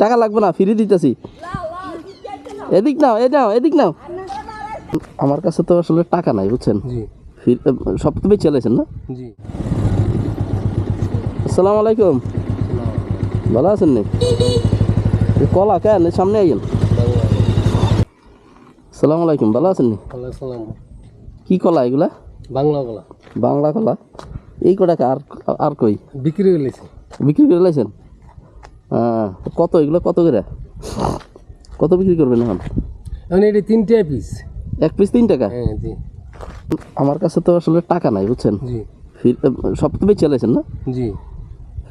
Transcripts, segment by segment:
টাকা লাগবে না ফ্রি দিতেছি। এদিক নাও এ নাও এদিক নাও। আমার কাছে তো আসলে টাকা নাই বুঝছেন? সব তো বেঁচে চলেছেন না? জি। আসসালামু আলাইকুম। ভালো আছেন নি? কলা কেন? সামনে আইয়েন। আসসালামু আলাইকুম ভালো আছেন নি? কি কলা এগুলা? বাংলা কলা। বাংলা কলা। এই কটাকে আর আর কই? বিক্রি হয়েছে বিক্রি করে লাইছেন? কত? এগুলো কত করে? কত বিক্রি করবেন এখন? এখন এটি তিনটে পিস এক পিস তিন টাকা? হ্যাঁ জি। আমার কাছে তো আসলে টাকা নাই বুঝছেন? জি। সব তো বেঁচে চলেছেন না? জি।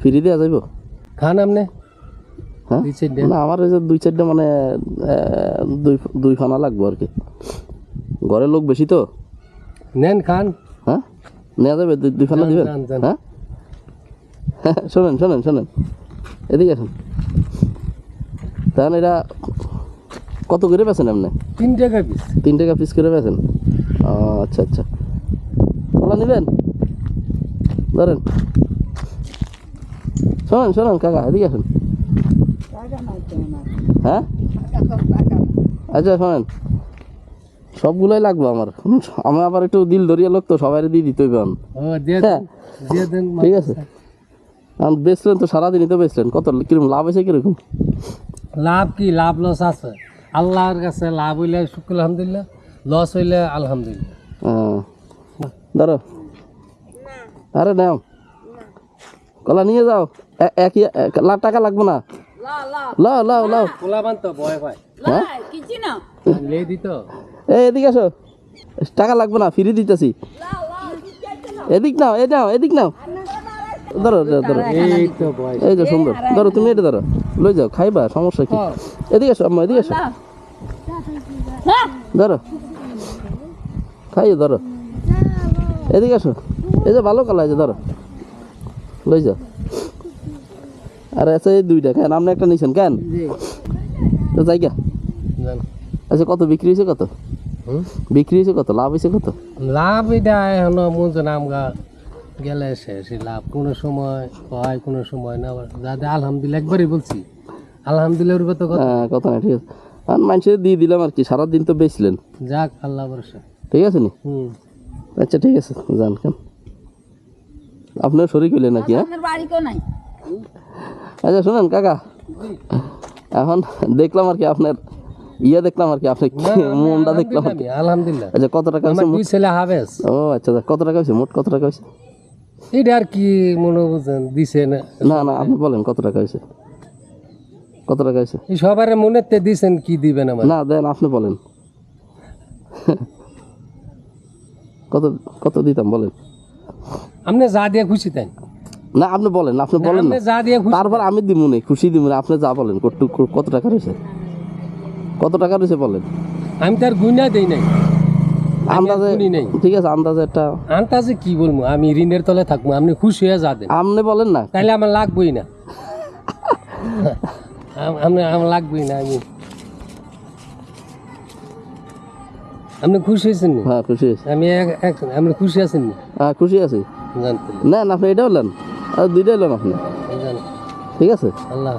ফ্রি দেওয়া যাইব? খান আপনি? হ্যাঁ? না আমার ওই যে দুই চারটা মানে দুই দুই ফানা লাগবো আর কি। ঘরের লোক বেশি তো? নেন খান। হ্যাঁ? নেওয়া যাবে? দুই ফানা দিবেন। হ্যাঁ? শোনেন শোনেন শোনেন। এদিকে আসেন। তাহলে এটা কত করে বেছেন আপনি? তিন টাকা পিস তিন টাকা পিস করে বেছেন ও আচ্ছা আচ্ছা। কলা নেবেন? ধরেন। শোনেন শোনেন কাকা এদিকে আসেন। হ্যাঁ? আচ্ছা শোনেন। সবগুলোই লাগবে আমার। আমি আবার একটু দিল ধরিয়া লোক তো সবাই দিয়ে দিতে এখন। দিয়ে হ্যাঁ। ঠিক আছে। এখন বেচলেন তো সারাদিনই তো বেচলেন। কত কীরকম লাভ হয়েছে কীরকম? লাভ কি? লাভ লস আছে। আল্লাহর কাছে লাভ হইলে শুক্র আলহামদুলিল্লাহ। লস হইলে আলহামদুলিল্লাহ। হ্যাঁ ধরো। আরে নাও। কলা নিয়ে যাও। এ- একই এক লাখ টাকা লাগবে না? লাও লাও লাও। পোলাবান তো ভয় হ্যাঁ? লে দিত এই এদিকে আসো। টাকা লাগবে না ফ্রি দিতেছি। এদিক নাও এই নাও এদিক নাও। ধরো ধরো, ধরো এই যে সুন্দর। ধরো তুমি এটা ধরো লই যাও খাইবা সমস্যা কি? এদিকে আসো আম্মা এদিকে আসো ধরো খাইয়ে ধরো এদিকে আসো এই যে ভালো কালা এই যে ধরো লই যাও। আর আছে এই দুইটা কেন? আপনি একটা নিছেন কেন? তো যাই গা আচ্ছা কত বিক্রি হয়েছে কত? বিক্রি হয়েছে কত? লাভ হয়েছে কত? লাভ এটা মন নাম গা গেলে শেষ লাভ কোনো সময় হয় কোনো সময় না যাতে আলহামদুলিল্লাহ একবারই বলছি। আলহামদুলিল্লাহ ওর কত কথা। হ্যাঁ না ঠিক আছে। আর মানুষের দিয়ে দিলাম আর কি সারাদিন তো বেচলেন। যাক আল্লাহ ভরসা। ঠিক আছে নি? হুম। আচ্ছা ঠিক আছে যান কেন আপনার শরীর হইলেন নাকি হ্যাঁ? আপনার বাড়ি কেউ নাই? আচ্ছা শুনেন কাকা। এখন দেখলাম আর কি আপনার ইয়ে দেখলাম আর কি আপনার কি মনটা দেখলাম আলহামদুলিল্লাহ আচ্ছা কত টাকা হয়েছে ও আচ্ছা আচ্ছা, কত টাকা হয়েছে? মোট কত টাকা হয়েছে? এটা আর কি মনে বুঝেন দিছে না? না না আপনি বলেন কত টাকা হয়েছে? কত টাকা হয়েছে? সবার মনেতে দিছেন কি দিবেন আমার? না দেন আপনি বলেন। কত কত দিতাম বলেন। আপনি যা দিয়ে খুশি তাই না আপনি বলেন আপনি বলেন না। আপনি যা দিয়ে খুশি তারপর আমি দিব নি খুশি দিব না আপনি যা বলেন কত কত টাকা রয়েছে? কত টাকা রয়েছে বলেন। আমি তার গুণা দেই নাই। আন্দাজে। ঠিক আছে আন্দাজে একটা আন্তাজে কি বলব? আমি ঋণের তলে থাকব আপনি খুশি হয়ে যা দেন আপনি বলেন না। তাইলে আমার লাগবেই না। আম- আমার লাগবেই না আমি আপনি খুশি হয়েছেন হ্যাঁ খুশি হয়েছে আমি এক- আপনি খুশি আছেন হ্যাঁ খুশি আছি। জানতে নেন আপনি এটা হলেন আর দুইটা হলেন আপনি। ঠিক আছে? আল্লাহ।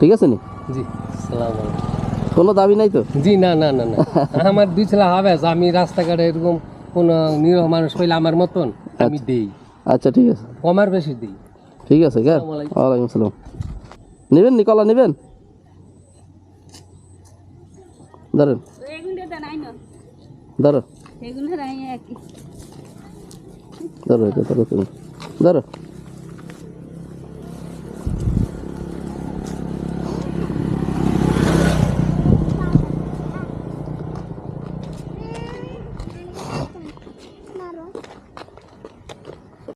ঠিক আছে নি? জি সালাম আলাইকুম। কোনো দাবি নাই তো? জি না না না না। আমার দুই ছেলে হবে আমি রাস্তাঘাটে এরকম কোনো নিরহ মানুষ পেলে আমার মতন আমি দেই। আচ্ছা ঠিক আছে। কমার বেশি দিই। ঠিক আছে আসসালামু ওয়ালাইকুম আসসালাম। নেবেন নি কলা নেবেন? ধরেন। ধরো। ধরো ধরো ধরো।